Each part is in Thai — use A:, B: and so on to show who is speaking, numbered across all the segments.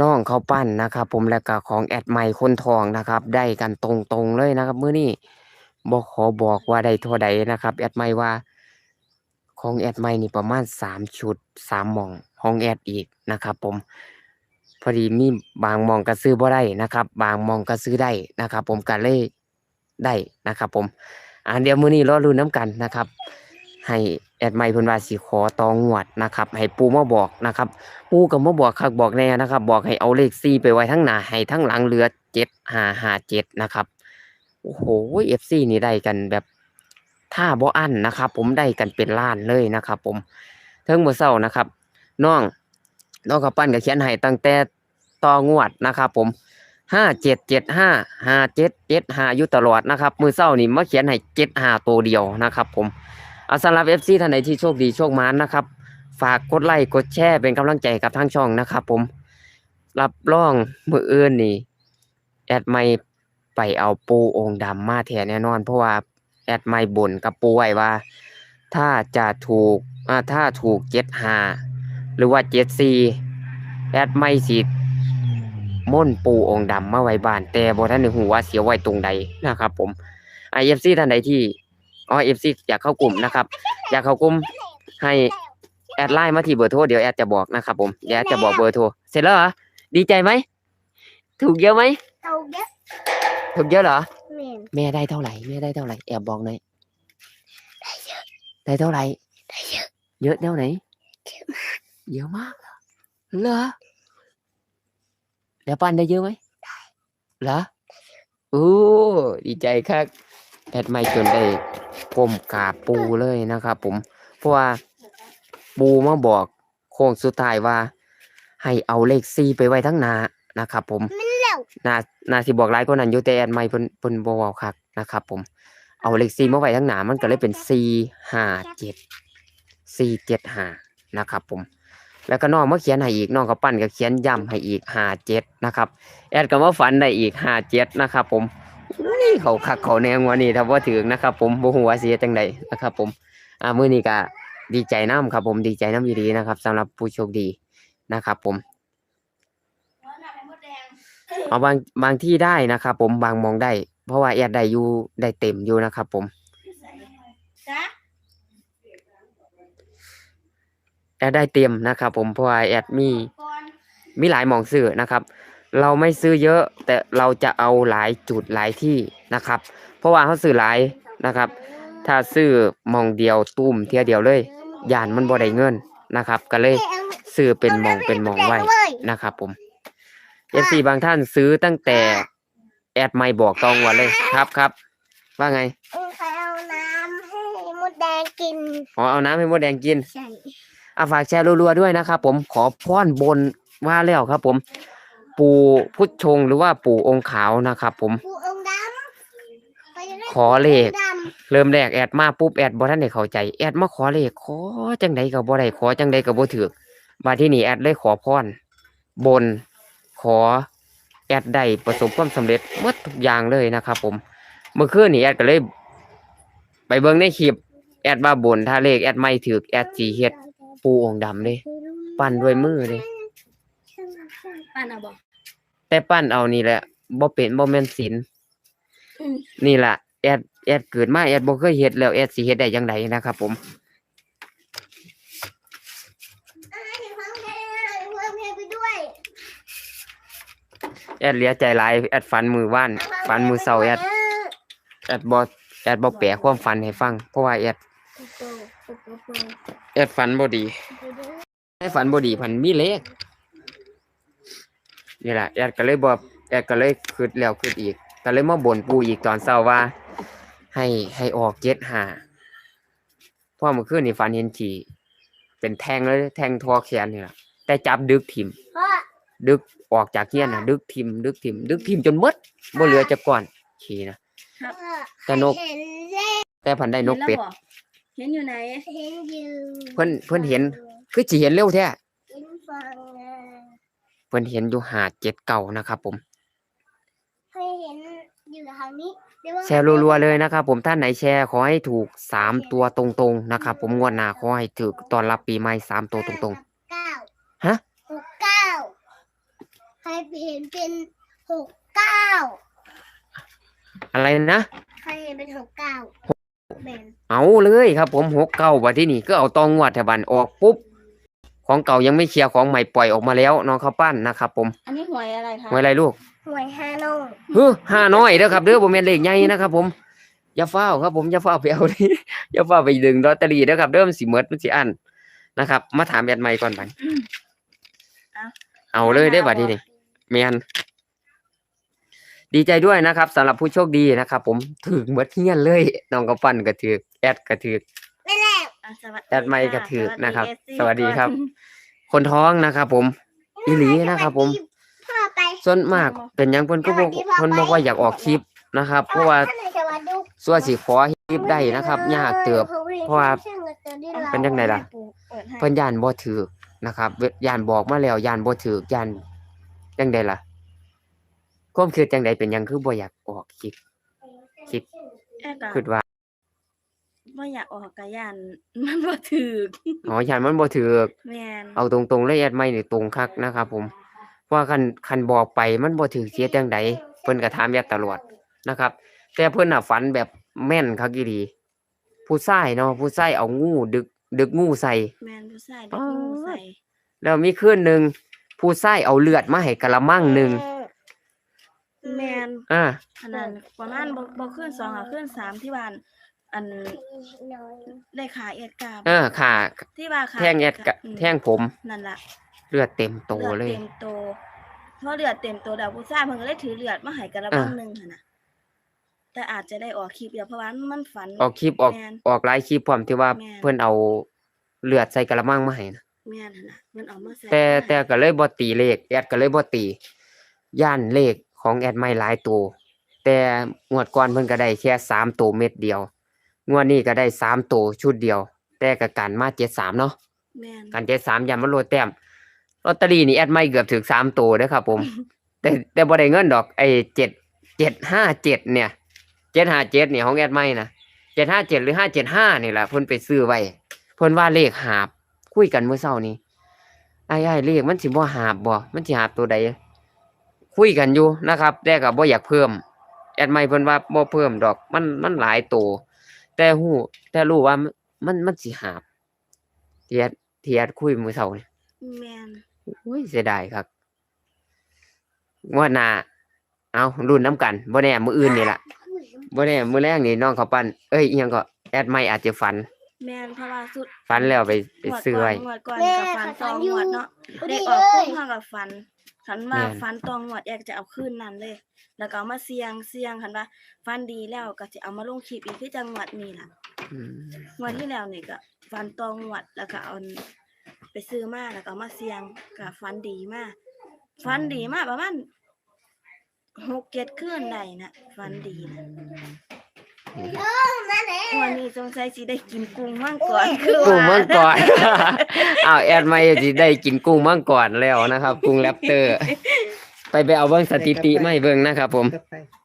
A: น้องเขาวปั้นนะครับ ผมแล้วก็ของแอดไมค์คนทองนะครับ ได้กันตรงๆเลยนะครับมื้อนี้บ่ขอบอกว่าได้เท่าใดนะครับ แอดไมค์ว่า ของแอดไมค์นี่ประมาณสามชุดสามมองของแอดอีกนะครับ ผม พอดีมีบางมองก็ซื้อบ่ได้นะครับ บางมองก็ซื้อได้นะครับ ผมก็เลยได้นะครับ ผมอ่าเดี๋ยวมื้อนี้รอลุ้นน้ำกันนะครับ ให้แอดไมค์เพิ่นว่าสิขอตองวดนะครับ ให้ปูมาบอกนะครับ ปูก็มาบอกคักบอกแน่นะครับ บอกให้เอาเลข4ไปไว้ทั้งหน้าให้ทั้งหลังเหลือ7557นะครับโอ้โห FC นี่ได้กันแบบท่าบ่อั้นนะครับ ผมได้กันเป็นล้านเลยนะครับ ผมเทิงมื้อเช้านะครับน้องน้องข้าวปั้นก็เขียนให้ตั้งแต่ตองวดนะครับ ผม5775 5775อยู่ตลอดนะครับ มือเช้านี่มาเขียนให้75ตัวเดียวนะครับ ผม เอาสำหรับ FC ท่านใดที่โชคดีโชคมานนะครับ ฝากกดไลค์กดแชร์เป็นกำลังใจกับทางช่องนะครับ ผม รับรองมื้ออื่นนี่ แอดไม่ไปเอาปูองค์ดำมาแท้แน่นอน เพราะว่าแอดไม่บ่นกับปูไว้ว่า ถ้าจะถูกอ่าถ้าถูกเจ็ดหาหรือว่าเจ็ดสี่แอดไม่สิม่นปูองค์ดำมาไว้บ้าน แต่บ่ทันได้ฮู้ว่าเสียไว้ตรงใดนะครับ ผมไอเอฟซีท่านใดที่ อ๋อเอฟซีอยากเข้ากลุ่มนะครับ อยากเข้ากลุ่มให้แอดไลน์มาที่เบอร์โทรเดี๋ยวแอดจะบอกนะครับผมเดี๋ยวแอดจะบอกเบอร์โทรเสร็จแล้วเหรอดีใจไหมถูกเยอะไหม
B: เอาเยอะ
A: ถูกเยอะเหรอ
B: เหม็น
A: แม่ได้เท่าไหร่แม่ได้เท่าไหร่แอบบอกหน่อยได้เท่าไหร่
B: ได้เยอะ
A: เยอะเท่าไหน
B: เยอะมาก
A: เยอะมากเหรอเหรอแล้วปันได้เยอะไหมเหรอโอ้ดีใจครับแอดไม่จนได้ ก้มกราบปูเลยนะครับ ผม เพราะว่าปูมาบอกโค้งสุดท้ายว่า ให้เอาเลขซีไปไว้ทั้งหนานะครับ ผม
B: มันเร็ว
A: นานาสิบอกหลายกว่านั้นอยู่แต่แอดไม่เพิ่นเพิ่นบ่เว้าคักนะครับ ผมเอาเลข4มาไว้ทั้งหน้ามันก็เลยเป็น457 475นะครับ ผม แล้วก็น้องมาเขียนให้อีกน้องก็ปั้นก็เขียนย้ำให้อีก57นะครับ แอดก็มาฝันได้อีก57นะครับ ผมอุ้ย เขาคักเขาแนงวันนี้ถ้าบ่าถึงนะครับ ผมบ่ฮู้ว่าสิเฮ็ดจังไดนะครับ ผมอ่ามื้อนี้ก็ดีใจนํครับ ผมดีใจน้ำอยู่ดีนะครับสำหรับผู้โชคดีนะครับ ผมเอาบางบางที่ได้นะครับ ผมบางมองได้ เพราะว่าแอดได้อยู่ได้เต็มอยู่นะครับ ผมแอดได้เต็มนะครับ ผมเพราะว่าแอดมีมีหลายมองซื้อนะครับ เราไม่ซื้อเยอะ แต่เราจะเอาหลายจุดหลายที่นะครับ เพราะว่าเขาซื้อหลายนะครับ ถ้าซื้อหมองเดียวตุ้มเทียเดียวเลยยานมันบ่ได้เงินนะครับ ก็เลยซื้อเป็นหมองเป็นหมองไว้นะครับผมเอฟซีบางท่านซื้อตั้งแต่แอดไม่บอกตองวันเลยครับครับว่าไง
B: เออใครเอาน้ำให้มดแดงกิน
A: อ๋อเอาน้ำให้มดแดงกิน
B: ใช่
A: อาฝากแชร์รัวๆด้วยนะครับผมขอพรบนว่าแล้วครับผม ปู่พุทธชงหรือว่าปู่องค์ขาวนะครับผม
B: ผู้องค์ดำไปได้
A: ขอเลข
B: ด
A: เริ่มแรกแอดมาปุ๊บแอดบ่ทันได้เข้าใจแอดมาขอเลขขอจังใดก็บ่ได้ขอจังใดก็บ่ถูกมาที่นี่แอดเลยขอพรบนขอแอดได้ประสบความสำเร็จหมดทุกอย่างเลยนะครับผม เมื่อคืนนี่แอดก็เลย ไปเบิ่งในคลิปแอดว่าบนถ้าเลขแอดไม่ถูกแอดสิเฮ็ดปู่องค์ดำเด้ปั้นด้วยมือเด้
B: ปั้นเอาบอก
A: แต่ปั้นเอานี่แหละบ่เป็นบ่แม่นศิลป์
B: อืม
A: นี่ล่ะแอดแอดเกิดมาแอดบ่เคยเฮ็ดแล้วแอดสิเฮ็ดได้จังไดนะครับผม
B: ไปด้วย
A: แอดเหลียใจหลายแอดฝันมือว่านฝันมือเช้าแอดแอดบ่แอดบ่แปลความฝันให้ฟังเพราะว่าแอดแอดฝันบ่ดีให้ฝันบ่ดีพันมีเลข นี่ล่ะแอดก็เลยบ่แอดก็เลยคิดแล้วคิดอีกก็เลยมาบ่นปู่อีกตอนเช้าว่า ให้ให้ออก75เพราะเมื่อคืนนี่ฝันเห็นขี่เป็นแทงเลยแทงทอแขนนี่ล่ะแต่จับดึกถิ่ม
B: พ่อ
A: ดึกออกจากเฮียนน่ะดึกทิมดึกทิมดึกทิมจนหมดบ่เหลือจักก่อนขี่นะแต่นก
B: เห็นเลข
A: แต่พันได้นกเป็ด
C: เห็นอยู่ไหน
B: เห็นอยู่
A: เพิ่นเพิ่นเห็น คือสิเห็นเร็วแท้
B: เห็นฟังนะ
A: เพิ่นเห็นอยู่หาดเจ็ดเก่านะครับ ผม
B: ให้เห็นอยู่ทางนี้เดี๋ยวว่า
A: แชร์รัวๆเลยนะครับ ผมท่านไหนแชร์ขอให้ถูกสามตัวตรงๆนะครับ ผมงวดหน้าขอให้ถูกตอนรับปีใหม่สามตัวตรง
B: เก้า
A: ฮะ
B: หกเก้า
A: ๆ
B: ใครเห็นเป็นหกเก้า
A: อะไรนะ
B: ใครเห็นเป็นหกเก้าแมน
A: เอาเลยครับ ผมหกเก้าว่าที่นี่ก็เอาตองงวดแถวบันออกปุ๊บ ของเก่ายังไม่เคลียร์ของใหม่ปล่อยออกมาแล้วน้องข้าวปั้นนะครับผม
C: อันนี้หวยอะไรคะ
A: ไว้อะไรลูก
B: หวยฮานอย
A: เฮ้อห้าน้อยเด้อครับเด้อบ่แม่นเลขใหญ่นะครับผมอย่าเฝ้าวครับผมอย่าเฝ้าวไปเอาดิอย่าเฝ้าวไปดึงลอตเตอรี่เด้อครับเด้อมันสิหมดมันสิอันนะครับ มาถามแอดใหม่ก่อนบัดเอาเลยได้อบัดนี้นี่แม่นดีใจด้วยนะครับสำหรับผู้โชคดีนะครับ ผมถึงเบิดเฮียนเลยน้องก็ปั้นก็ถือแอดก็ถือ
B: นั่นแหละ
C: อ่ะสวัสดี
A: แอดไมค์กระถือนะครับ
C: ส
A: สวัสดีครับ
C: ก่อน
A: คนท้องนะครับผม อีหลีนะครับผม
B: พ่อไป
A: ส่วนมากเป็นหยังเพิ่นก็บอกเพิ่นบอกว่าอยากออกคลิปนะครับ เพราะว่า
B: ท่นไหนจะมาดู
A: ส่วนสิขอคลิปได้นะครับยากเติบ เพราะว่าเป็นจังไดล่ะ
C: เปิดให้
A: เพิ่นย่านบ่ถือนะครับเวย่านบอกมาแล้วย่านบ่ถือย่านจังไดล่ะความคิดจังไดเป็นหยังคือบ่อยากออกคลิปคิด
C: แอบกับ
A: คิดว่า
C: ว่าอยากออกกระยานมันบ่ถือ
A: อ๋อย่านมันบ่ถือ
C: แม่น
A: เอาตรงๆเลยแอดไม่นี่ตรงคักนะครับผมเพราะว่าคันคันบอกไปมันบ่ถือเสียจังไดเพิ่นก็ถามแอดตลอดนะครับ แต่เพิ่นน่ะฝันแบบแม่นคักอีหลีผู้ชายเนาะผู้ชายเอางูดึก ดึกงูใส่
C: แม่นผู้ชายเด็กงูใส่
A: แล้วมีคืนหนึงผู้ชายเอาเลือดมาให้กะละมังหนึง
C: แม่น
A: อ่า
C: อันนั้นประมาณบ่บ่ขึ้นสองอะขึ้นสามที่บ้าน อันเลขาเอ็ดกาบ
A: เออค่ะ
C: ที่ว่าขา
A: แท่งแอดกะ
C: อืม
A: แท่งผม
C: นั่นล่ะ
A: เลือดเต็มโต
C: เลือด
A: เลย
C: เต็มโตเพราะเลือดเต็มโตแล้วผู้ชายเพิ่นก็เลยถือเลือดมาให้กระบัง
A: อ่า
C: หนึงหั่นน่ะแต่อาจจะได้ออกคลิปเดียวเพราะว่ามันฝัน
A: ออกคลิปออก
C: แม่น
A: ออกหลายคลิปพร้อมที่ว่า
C: แม่น
A: เพิ่นเอาเลือดใส่กะละมังมาให้นะ
C: แม่นหั่นน่ะมันเอามาใส่
A: แต่
C: ให้
A: แต่ก็เลยบ่ตีเลขแอดก็เลยบ่ตีย่านเลขของแอดไม่หลายตัวแต่งวดก่อนเพิ่นก็ได้แค่สามตัวเม็ดเดียว งวดนี้ก็ได้สามตัวชุดเดียว แต่ก็กันมาเจ็ดสามเนาะ
C: แม่น
A: กันเจ็ดสามยันมันโลดแต้มลอตเตอรี่นี่แอดไม่เกือบถึงสามตัวเด้อครับ ผม แต่แต่บ่ได้เงินดอกไอ้เจ็ดเจ็ดห้าเจ็ดเนี่ยเจ็ดห้าเจ็ดเนี่ยของแอดไม่นะเจ็ดห้าเจ็ดหรือห้าเจ็ดห้านี่แหละเพิ่นไปซื้อไว้เพิ่นว่าเลขหาบ คุยกันเมื่อเช้านี้ไอ้ไอ้ายเลขมันสิบ่หาบบ่มันสิหาบตัวใดคุยกันอยู่นะครับ แต่ก็บ่อยากเพิ่ม แอดไม่เพิ่นว่าบ่เพิ่มดอกมันมันหลายตัว แต่ฮู้แต่รู้ว่ามันมันมันสิหาบที่แอดที่แอดคุยมื้อเช้านี่
C: แม่น
A: อุ้ยเสียดายครับงวดหน้าเอารุ่นน้ำกันบ่แน่มื้ออื่นนี่ล่ะบ่แน่มื้อแรกนี่น้องเขาปั้นเอ้ยอิหยังก็แอดไม่อาจจะฝัน
C: แม่นเพราะว่าสุด
A: ฝันแล้วไปไป
C: งวด
A: ซื้อ
C: ก่อ
A: ไว้
C: นงวดก่อน
B: แม่
C: กับฝัน
B: ฝั
C: ตอนง
B: อยู่
C: งวดเนาะ
B: พอ
C: ได้
B: ดี
C: ออก
B: เล
C: ปุ๊
B: ย
C: บเฮากับฝัน ฝันว่า
A: แม่น
C: ฝันตองงวดแอกจะเอาคืนนั้นเลย แล้วก็เอามาเสี่ยงเสี่ยงคันว่าฝันดีแล้วก็สิเอามาลงคลิปอีกที่จังหวัดนี้ล่ะ
A: อืม
C: งวดที่แล้วนี่ก็ฝันตองงวดแล้วก็เอาไปซื้อมาแล้วก็เอามาเสี่ยงก็ฝันดีมากฝันดีมากประมาณหกเจ็ดคืนได้นะฝันดีนะ
B: นั่นแหละ
C: วันนี้สงสัยสิได้กินกุ้งมั่งก่อนคือ
A: กุ้ง
C: ว่า
A: มังกรอ้าวแอดไม่สิได้กินกุ้งมังกรแล้วนะครับ กุ้งแรปเตอร์ ไปไปเอาเบิ่งสถิติไม่เบิ่งนะครับ ผม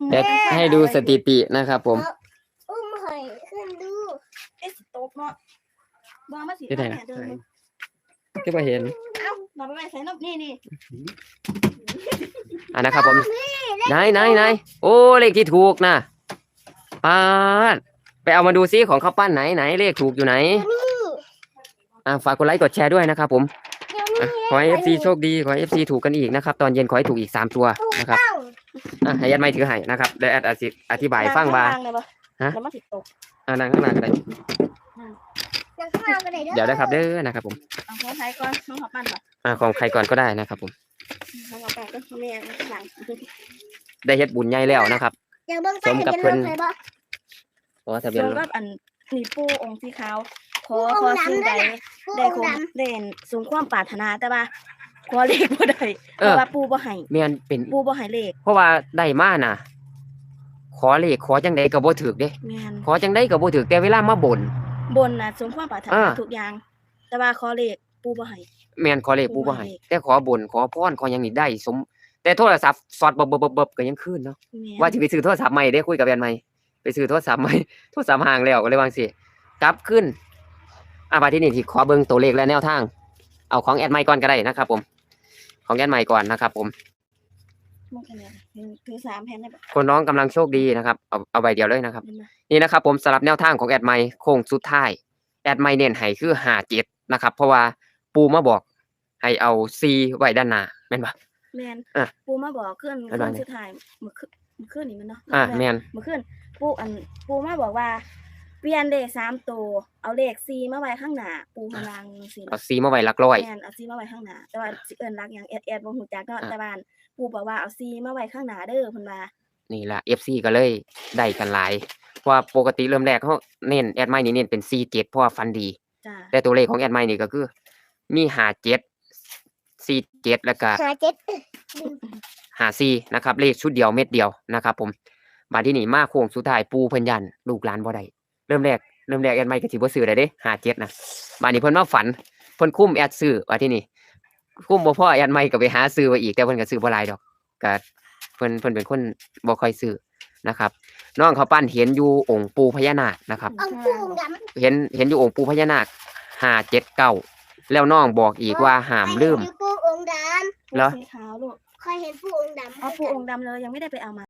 A: เดี๋ยวให้ดูสถิตินะครับ ผม
B: อุ้มหอยขึ้นดู
C: เอ๊ะสต๊อปเนาะบ่มาสิ
A: ที่ไหน
C: แม่เดิน
A: ที่บ่เห็น
C: เอ้าเราไปไว้ใส่นบนี่นี่
A: อ่านะครับผมไหนไหนไหนโอ้เลขที่ถูกนะ ปาดไปเอามาดูซิของข้าวปั้นไหนไหนเลขถูกอยู่ไหน
B: นี่
A: อ่าฝากกดไลค์กดแชร์ด้วยนะครับผม
B: เดี๋ยว
A: อะ
B: นี้
A: ขอให้ FC โชคดีขอให้ FC ถูกกันอีกนะครับ ตอนเย็นขอให้ถูกอีกสามตัว
B: ถูก
A: นะครับ
B: ต้อง
A: อะให้แอดไม่ถือให้นะครับเดี๋ยวแอดอธิอธิบายฟังว่า
C: นั่ข้ล่เลยบ่
A: ฮะ
C: แล้วมาสิตก
A: อ่านั่งข้างหน้าก็ได้
B: นั่งข้างล่างก็ได้
A: เดี๋ยวนะครับเด้อนะครับผม
C: เอาของไทยก่อนน้องขอปั้นก่อน
A: อ่าของใครก่อนก็ได้นะครับผม
C: น้องขอปั้นก็แม่ข้างหลัง
A: ได้เฮ็ดบุญใหญ่แล้วนะครับ
B: เดี๋ยวเบิ่งไป
A: สมกับ
B: จะ
A: เพิ่
B: เป็น
A: น
B: รถไฟบ่
A: เพราะว่าทะเบียน
C: ส่วน
A: รถ
C: กับอันนี่ปูองค์สีขาวขอ
B: ปู
C: ข
B: อ
C: อง
B: ค์ดำ
C: สิ่งใด
B: ด้วยนะผู้
C: ได้
B: อง
C: ค
B: ค์
C: ง
B: ดำ
C: ได้สมความปรารถนาแต่ว่าขอเลขบ่ได้เพ
A: เออ
C: ราะว่าปูบ่ให้
A: แม่นเป็น
C: ปูบ่ให้เลข
A: เพราะว่าได้มาน่ะ ขอเลขขอจังไดก็บ่ถูกเด้
C: แม่น
A: ขอจังไดก็บ่ถูกแต่เวลามาบ่น
C: บนน่ะสมความปรารถนา
A: อ่า
C: ทุกอย่าง แต่ว่าขอเลขปูบ่ให้
A: แม่นขอเลข
C: ปู
A: ปู่
C: บ่
A: บ่
C: ให้
A: ให้แต่ขอบ่นขอพรขอหยังนี่ได้สม แต่โทรศัพท์สอดบบบบๆๆก็ยังคืนเนาะ
C: แม่น
A: ว่าสิไปซื้อโทรศัพท์ใหม่ได้คุยกับแฟนใหม่ไป ซื้อโทรศัพท์ใหม่โทรศัพท์ห่างแล้วก็เลยวาจั่งสิกลับขึ้นอะบัดที่นี่ที่ขอเบิ่งตัวเลขและแนวทาง เอาของแอดไมค์ก่อนก็ได้นะครับผม ของแอดไมค์ก่อนนะครับผม
C: มันกันเนี่ยถือสามแผ่นได้ปะ
A: คนน้องกำลังโชคดีนะครับเอาเอาใบเดียวเลยนะครับ
C: เห็นไหม
A: นี่นะครับ ผมสำหรับแนวทางของแอดไมค์โค้งสุดท้ายแอดไมค์เน้นให้คือหาเจ็ดนะครับ เพราะว่าปูมาบอกให้เอาซีไว้ด้านหน้าแม่นปะ
C: แมน
A: อะ
C: ปูมาบอกขึ้น
A: แล้ว
C: ขึ้
A: ว่า
C: น
A: ไง
C: สุดท้ายเมื่อคืน เมื่อคืนนี่มันเนาะ
A: อะแม่น
C: เมื่อคืนปูอันปูมาบอกว่า เปลี่ยนเลขสามตัวเอาเลขซีมาไว้ข้างหน้าปูพลังสิ
A: เอาซีมาไว้หลักร้อย
C: แมนเอาซีมาไว้ข้างหน้าแต่ว่าสิเอิ้นรักอย่างแอดแอดบ่ฮู้จักเนาะ
A: อะ
C: แต่บ้านปูบอกว่าเอาซีมาไว้ข้างหน้าเด้อเพิ่นว่า
A: นี่แหละ FC ก็เลยได้กันหลายเพราะว่าปกติเริ่มแรกเขาเน้นแอดไมค์นี่เน้นเป็น C7 เพราะว่าฟันดี
C: จ้า
A: แต่ตัวเลขของแอดไมค์นี่ก็คือ มีหาเจ็ดซีเจ็ดแล้วก็
B: หาเจ็ด
A: หาซีนะครับเลขชุดเดียวเม็ดเดียวนะครับ ผมมาที่นี่มาโค้งสุดท้ายปูเพิ่นยันลูกหลานบ่ได้เริ่มแรกเริ่มแรกแอดไมค์ก็สิบ่ซื้อได้เด้หาเจ็ดนะมานี่เพิ่นมาฝันเพิ่นคุ้มแอดซื้อว่าที่นี่คุ้มบ่พอแอดไมค์ก็ไปหาซื้อไว้อีกแต่เพิ่นก็ซื้อบ่หลายดอกก็เพิ่นเพิ่นเป็นคนบ่ค่อยซื้อนะครับน้องเขาวปั้นเห็นอยู่องค์ปูพญานาคนะครับ
B: เอาปูดำ
A: เห็นเห็นอยู่องค์ปูพญานาคห้าเจ็ดเก้าแล้วน้องบอกอีกว่าห้ามลืม
B: เคยเห็นปูองค์ด
A: เหรอ
C: ปูสีขาวลูกำ
B: เคยเห็นผู้องค์ดำ
C: เอาผู้องค์ดำเลยยังไม่ได้ไปเอามา